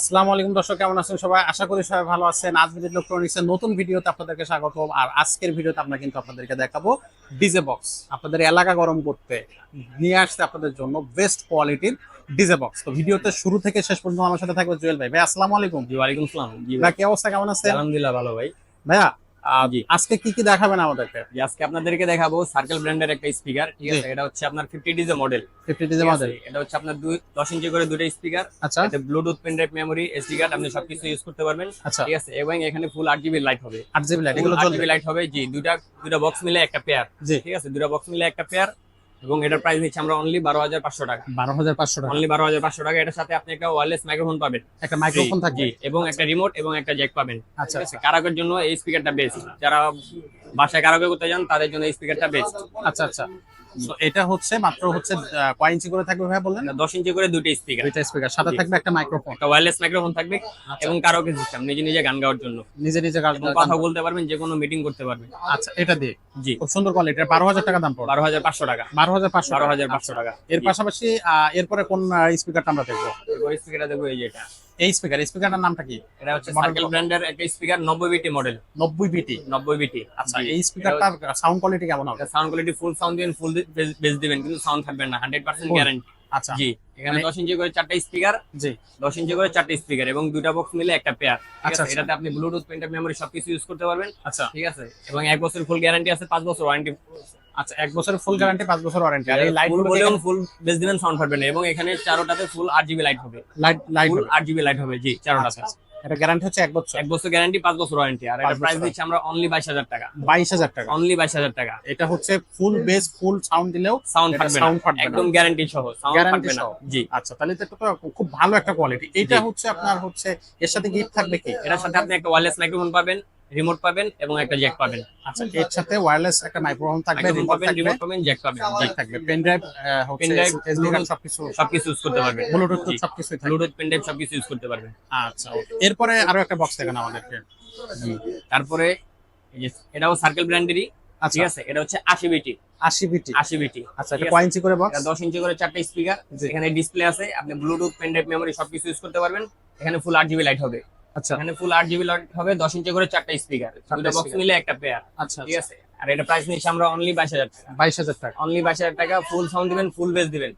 আসসালামু আলাইকুম দর্শক কেমন আছেন সবাই? আশা করি সবাই ভালো আছেন। আজ বিদ্যুৎ ইলেকট্রনিক্সের নতুন ভিডিওতে আপনাদেরকে স্বাগত আর আজকের ভিডিওতে আমরা কিন্তু আপনাদেরকে দেখাবো ডিজে বক্স আপনাদের এলাকা গরম করতে নিয়ে আসতে আপনাদের জন্য বেস্ট কোয়ালিটির ডিজে বক্স তো ভিডিওতে শুরু থেকে শেষ পর্যন্ত আমার সাথে থাকবে জুয়েল ভাই। ভাই আসসালামু আলাইকুম। ওয়ালাইকুম আসসালাম। ভাই কি অবস্থা? কেমন আছে আলহামদুলিল্লাহ ভালো ভাই। ভাইয়া। আজকে কি কি দেখাবেন আমাদেরকে? আজকে আপনাদেরকে দেখাবো সার্কেল ব্র্যান্ডের একটা স্পিকার ঠিক আছে? এটা হচ্ছে আপনার fifty DJ model fifty DJ model এটা হচ্ছে আপনার দুই দশ ইঞ্চি করে দুটো স্পিকার আচ্ছা। এটা Bluetooth pen drive memory SD card আপনি সবকিছু ইউজ করতে পারবেন। আচ্ছা। ঠিক আছে? এবং এখানে ফুল আট জিবি লাইট হবে। আট জিবি লাইট এগুলো এগুলো জিবি লাইট হবে। জি দুইটা দুটো বক্স মিলে একটা পেয়ার ঠিক আছে? দুটো বক্স মিলে একটা পেয়ার এবং এটার প্রাইস দিচ্ছি আমরা অনলি বারো হাজার পাঁচশো টাকা। বারো হাজার পাঁচশো টাকা। অনলি বারো হাজার পাঁচশো টাকা এটার সাথে আপনি একটা ওয়ারলেস মাইক্রোফোন পাবেন। একটা মাইক্রোফোন থাকবে। এবং একটা রিমোট এবং একটা জ্যাক পাবেন। আচ্ছা। কারাকের কারাগের জন্য এই স্পিকারটা বেস্ট যারা বাসায় কারাকে করতে যান তাদের জন্য এই স্পিকারটা বেস্ট আচ্ছা আচ্ছা। এটা হচ্ছে মাত্র হচ্ছে কয় ইঞ্চি করে থাকবে ভাই বললেন? দশ ইঞ্চি করে দুটো স্পিকার দুইটা স্পিকার সাথে থাকবে একটা মাইক্রোফোন একটা ওয়্যারলেস মাইক্রোফোন থাকবে আচ্ছা। এবং কারাওকে সিস্টেম নিজে নিজে গান গাওয়ার জন্য। নিজে নিজে গান কথা বলতে পারবেন যে কোনো মিটিং করতে পারবেন। আচ্ছা এটা দিয়ে? জি। খুব সুন্দর কোয়ালিটি বারো হাজার টাকা দাম পড়বে। বারো হাজার পাঁচশো টাকা। বারো হাজার পাঁচশো বারো হাজার পাঁচশো টাকা। এর পাশাপাশি এরপরে কোন স্পিকারটা আমরা দেখব? এরপর স্পিকারটা দেখব এই যে এটা। এই স্পিকার স্পিকারটার নামটা কি? এটা হচ্ছে সার্কেল ব্র্যান্ডের একটা স্পিকার নব্বই বিটি মডেল নব্বই বিটি নব্বই বিটি আচ্ছা এই স্পিকারটার সাউন্ড কোয়ালিটি কেমন হবে? সাউন্ড কোয়ালিটি ফুল সাউন্ড দিবেন ফুল বেস দিবেন কিন্তু সাউন্ড থাকবে না হান্ড্রেড পার্সেন্ট Full? গ্যারান্টি আচ্ছা। জি এখানে মানে- দশ ইঞ্চি করে চারটা স্পিকার জি। দশ ইঞ্চি করে চারটে স্পিকার এবং দুটা বক্স মিলে একটা পেয়ার আচ্ছা, আচ্ছা। এটাতে আপনি ব্লুটুথ পেন্টার মেমোরি সবকিছু ইউজ করতে পারবেন। আচ্ছা। ঠিক আছে? এবং এক বছর ফুল গ্যারান্টি আছে পাঁচ বছর ওয়ারেন্টি আচ্ছা এক বছরের ফুল গ্যারান্টি পাঁচ বছর ওয়ারেন্টি আর এই লাইট ভলিউম ফুল বেস দিবেন সাউন্ড পাবেন না এবং এখানে চারোটাতে ফুল আট জিবি লাইট হবে। লাইট লাইট ফুল আট জিবি লাইট হবে জি চারোটাতে এটা গ্যারান্টি হচ্ছে এক বছর। এক বছর গ্যারান্টি পাঁচ বছর ওয়ারেন্টি আর এটা প্রাইস বছর। দিচ্ছি আমরা অনলি বাইশ হাজার টাকা। বাইশ হাজার টাকা। অনলি বাইশ হাজার টাকা। এটা হচ্ছে ফুল বেস ফুল সাউন্ড দিলেও সাউন্ড থাকবে না। ফাটবে একদম গ্যারান্টি সহ সাউন্ড না। সহ। জি। আচ্ছা তাহলে এটা তো খুব ভালো একটা কোয়ালিটি এটা হচ্ছে আপনার হচ্ছে এর সাথে গিফট থাকবে কি? এটার সাথে আপনি একটা ওয়্যারলেস মাইক্রোফোন পাবেন। রিমোট পাবেন এবং একটা জ্যাক পাবেন। আচ্ছা এর সাথে ওয়্যারলেস একটা মাইক্রোফোন থাকবে রিমোট পাবেন রিমোট পাবেন জ্যাক পাবেন জি জি থাকবে pen drive Pen drive, SD card সবকিছু সবকিছু ইউজ করতে পারবেন। ব্লুটুথ থাকবে। ব্লুটুথ পেন ড্রাইভ সবকিছু ইউজ করতে পারবেন। আচ্ছা. এরপরে আরও একটা বক্স দেখান আমাদেরকে। তারপরে এই যে এটাও সার্কেল ব্র্যান্ডেরই আচ্ছা। ঠিক আছে? এটা হচ্ছে আশি বিটি আশি বিটি আশি বিটি আচ্ছা কয় ইঞ্চি করে বক্স এটা দশ ইঞ্চি করে চারটা স্পিকার। এখানে ডিসপ্লে আছে আপনি ব্লুটুথ পেন ড্রাইভ মেমোরি সবকিছু ইউজ করতে পারবেন। এখানে ফুল আট জিবি লাইট হবে। আচ্ছা। এখানে ফুল আট জিবি লাইট হবে দশ ইঞ্চি করে চারটা স্পিকার দুটো বক্স। মিলে একটা পেয়ার আচ্ছা ঠিক আছে? আর এটা প্রাইস নিচ্ছি আমরা অনলি বাইশ হাজার টাকা। বাইশ হাজার টাকা। অনলি বাইশ হাজার টাকা ফুল সাউন্ড দিবেন ফুল বেস দিবেন।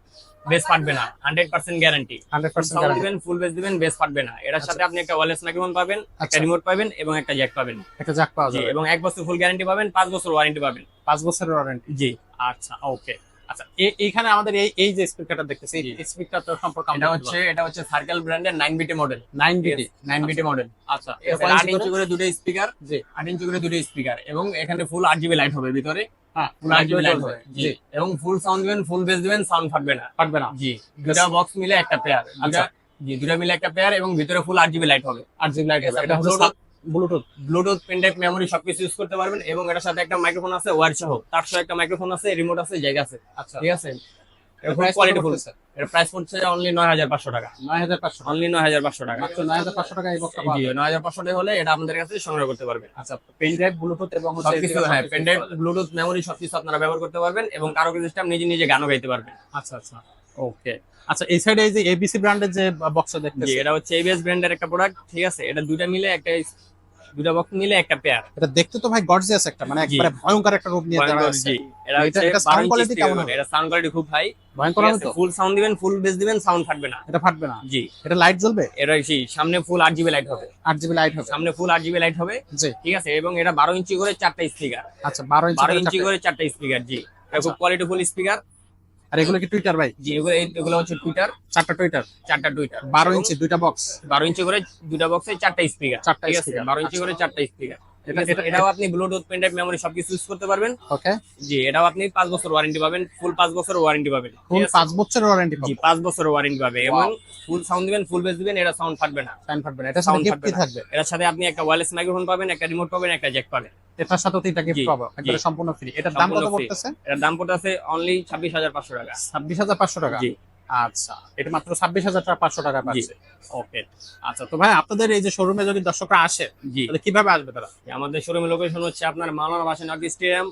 বেস ফাটবে না hundred percent guarantee hundred percent sound দিবেন ফুল বেস দিবেন বেস ফাটবে না। এটার সাথে আপনি একটা ওয়ারলেস মাইক্রোফোন পাবেন একটা আচ্ছা। রিমোট পাবেন এবং একটা জ্যাক পাবেন। একটা পাওয়া যাবে। এবং এক বছর ফুল গ্যারান্টি পাবেন পাঁচ বছর ওয়ারেন্টি পাবেন। পাঁচ বছরের ওয়ারেন্টি জি আচ্ছা ওকে আচ্ছা এইখানে আমাদের এই এই যে স্পিকারটা দেখতেছি। এই স্পিকারটা সম্পর্কে এটা হচ্ছে এটা হচ্ছে সার্কেল ব্র্যান্ডের nine BT model nine BT nine BT model আচ্ছা। আট ইঞ্চি করে দুটো স্পিকার জি। আট ইঞ্চি করে দুটো স্পিকার এবং এখানে ফুল আট জিবি লাইট হবে ভিতরে। হ্যাঁ ফুল আট জিবি লাইট হবে। জি। এবং ফুল সাউন্ড দিবেন ফুল বেস দিবেন সাউন্ড ফাটবে না। পারবে না। জি। দুটা বক্স মিলে একটা পেয়ার আচ্ছা। জি দুটা মিলে একটা পেয়ার এবং ভিতরে ফুল আট জিবি লাইট হবে। আট জিবি লাইট Yes, এটা হচ্ছে Bluetooth Bluetooth pen drive memory সবকিছু ইউজ করতে পারবেন এবং এটার সাথে একটা মাইক্রোফোন আছে ওয়ার সহ। তার সহ একটা মাইক্রোফোন আছে রিমোট আছে জায়গা আছে। আচ্ছা। ঠিক আছে? প্রাইস কোয়ালিটি এর প্রাইস পড়ছে অনলি নয় হাজার পাঁচশো টাকা। নয় হাজার পাঁচশো অনলি নয় হাজার পাঁচশো টাকা। নয় হাজার পাঁচশো টাকা এই বক্সটা জি নয় হাজার পাঁচশো টাকা হলে এটা আপনাদের কাছে সংগ্রহ করতে পারবেন। আচ্ছা পেন ড্রাইভ ব্লুটুথ এবং সবকিছু হ্যাঁ সবকিছু পেনড্রাইভ ব্লুটুথ মেমোরি সবকিছু আপনারা ব্যবহার করতে পারবেন এবং কারও সিস্টেম নিজে নিজে গানও গাইতে পারবেন। আচ্ছা আচ্ছা। ওকে আচ্ছা এই সাইডে এই যে এবিসি ব্র্যান্ডের যে বক্সটা জি দেখতেছি। এটা হচ্ছে এবিএস ব্র্যান্ডের একটা প্রোডাক্ট ঠিক আছে? এটা দুইটা মিলে একটা দুটা বক্স মিলে একটা পেয়ার এটা দেখতে তো ভাই গর্জিয়াস একটা মানে একবারে ভয়ঙ্কর একটা রূপ নিয়ে দাঁড়ায় আছে এটা এটা- quality speaker কেমন হবে। এটা সাউন্ড কোয়ালিটি খুব হাই ভয়ঙ্কর হবে তো? ফুল সাউন্ড দিবেন ফুল বেস দিবেন সাউন্ড ফাটবে না। এটা ফাটবে না? জি। এটা লাইট জ্বলবে? এটা সামনে ফুল আট জিবি লাইট হবে। আট জিবি লাইট হবে। সামনে ফুল আট জিবি লাইট হবে। জি। ঠিক আছে এবং এটা বারো ইঞ্চি করে চারটা স্পিকার আচ্ছা বারো ইঞ্চি বারো করে ইঞ্চি করে চারটা স্পিকার জি। খুব আচ্ছা। কোয়ালিটি ফুল স্পিকার আর এগুলো কি টুইটার ভাই? জি এগুলো এগুলো হচ্ছে টুইটার চারটা টুইটার চারটা টুইটার বারো ইঞ্চি দুইটা বক্স বারো ইঞ্চি করে দুটা বক্সে চারটা স্পিকার চারটা স্পিকার বারো ইঞ্চি আচ্ছা। করে চারটা স্পিকার এটাও আপনি ব্লুটুথ পেনড্রাইভ মেমোরি সবকিছু ইউজ করতে পারবেন। ওকে জি এটাও আপনি পাঁচ বছর ওয়ারেন্টি পাবেন ফুল পাঁচ বছর ওয়ারেন্টি পাবেন। ফুল আছে? পাঁচ বছরের ওয়ারেন্টি জি পাবো পাঁচ বছর ওয়ারেন্টি পাবে এবং ফুল সাউন্ড দিবেন ফুল বেস দিবেন এটা সাউন্ড ফাটবে না। ফাইন ফাটবে না। Sound গিফট ফাটবে থাকবে? এটার সাথে আপনি একটা ওয়্যারলেস মাইক্রোফোন পাবেন একটা রিমোট পাবেন একটা জ্যাক পাবেন। এটার সাথে তিনটা গিফট পাবো। একবারে সম্পূর্ণ ফ্রি এটার দাম কত পড়তেছে? এটার দাম পড়তেছে অনলি ছাব্বিশ হাজার পাঁচশো টাকা। ছাব্বিশ হাজার পাঁচশো টাকা। জি। আচ্ছা এটা মাত্র ছাব্বিশ হাজার টাকা পাঁচশো টাকা পাচ্ছে। ওকে আচ্ছা তো ভাই আপনাদের এই যে শোরুমে যদি দর্শকরা আসে তাহলে কীভাবে আসবে তারা? আমাদের শোরুমের লোকেশন হচ্ছে আপনার মাওলানা বাসা নক স্টেডিয়াম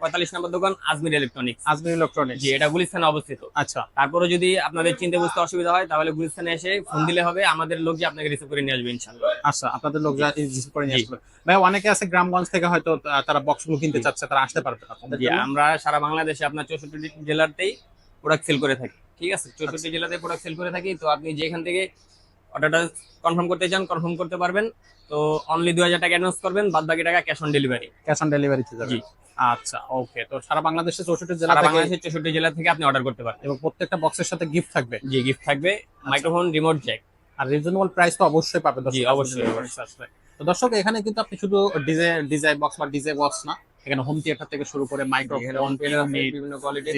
পঁয়তাল্লিশ নম্বর দোকান আজমির ইলেকট্রনিক্স আজমির ইলেকট্রনিক্স জি এটা গুলিস্তানে অবস্থিত। আচ্ছা। তারপরে যদি আপনাদের চিনতে বুঝতে অসুবিধা হয় তাহলে গুলিস্তানে এসে ফোন দিলে হবে আমাদের লোক আপনাকে রিসিভ করে নিয়ে আসবে ইনশাল্লাহ আচ্ছা আপনাদের লোক রিসিভ করে নিয়ে আসবে। ভাই অনেকে আছে গ্রামগঞ্জ থেকে হয়তো তারা বক্সগুলো কিনতে চাচ্ছে তারা আসতে পারবে? আমরা সারা বাংলাদেশে আপনার চৌষট্টি জেলাতেই প্রোডাক্ট সেল করে থাকি। ঠিক আছে? চৌষট্টি জেলাতে প্রোডাক্ট সেল করে থাকি তো আপনি যেখান থেকে অর্ডারটা কনফার্ম করতে চান কনফার্ম করতে পারবেন। তো অনলি দুই হাজার টাকা অ্যাডভান্স করবেন বাদ বাকি টাকা cash on delivery cash on ডেলিভারিতে যাবে। জি। আচ্ছা ওকে তো সারা বাংলাদেশে চৌষট্টি জেলা বাংলাদেশের চৌষট্টি জেলা থেকে আপনি অর্ডার করতে পারেন এবং প্রত্যেকটা বক্সের সাথে গিফট থাকবে। জি গিফট থাকবে। মাইক্রোফোন রিমোট জ্যাক আর রিজনেবল প্রাইস তো অবশ্যই পাবে দর্শক। জি, অবশ্যই, আপনাদের তো দর্শক এখানে কিন্তু আপনি শুধু ডিজে ডিজাই বক্স বা ডিজে বক্স না এখানে হোম থিয়েটার থেকে শুরু করে মাইক্রোফোন বিভিন্ন কোয়ালিটি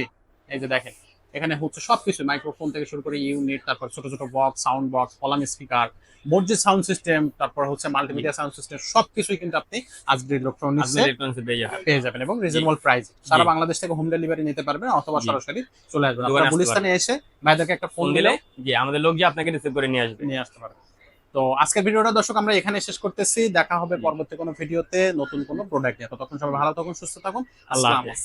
এই যে দেখেন। এখানে হচ্ছে সবকিছু মাইক্রোফোন থেকে শুরু করে ইউনিট তারপর ছোট ছোট box sound box column speaker মসজিদ সাউন্ড সিস্টেম তারপর হচ্ছে মাল্টিমিডিয়া সাউন্ড সিস্টেম সবকিছুই কিন্তু আপনি আজকের ইলেকট্রনিক্স পেয়ে যাবেন। এবং রিজনেবল প্রাইস সারা বাংলাদেশ থেকে হোম ডেলিভারি নিতে পারবেন অথবা সরাসরি চলে আসবেন। আপনারা গুলিস্তানে এসে ভাইদেরকে একটা ফোন দিলে জি আমাদের লোক গিয়ে আপনাকে রিসিভ করে নিয়ে আসবে। নিয়ে আসতে পারবেন তো আজকের ভিডিওটা দর্শক আমরা এখানে শেষ করতেছি। দেখা হবে। পরবর্তী কোনো ভিডিওতে নতুন কোনো প্রোডাক্ট নিয়ে। ততক্ষণ সবাই ভালো থাকুন সুস্থ থাকুন। আল্লাহ হাফেজ।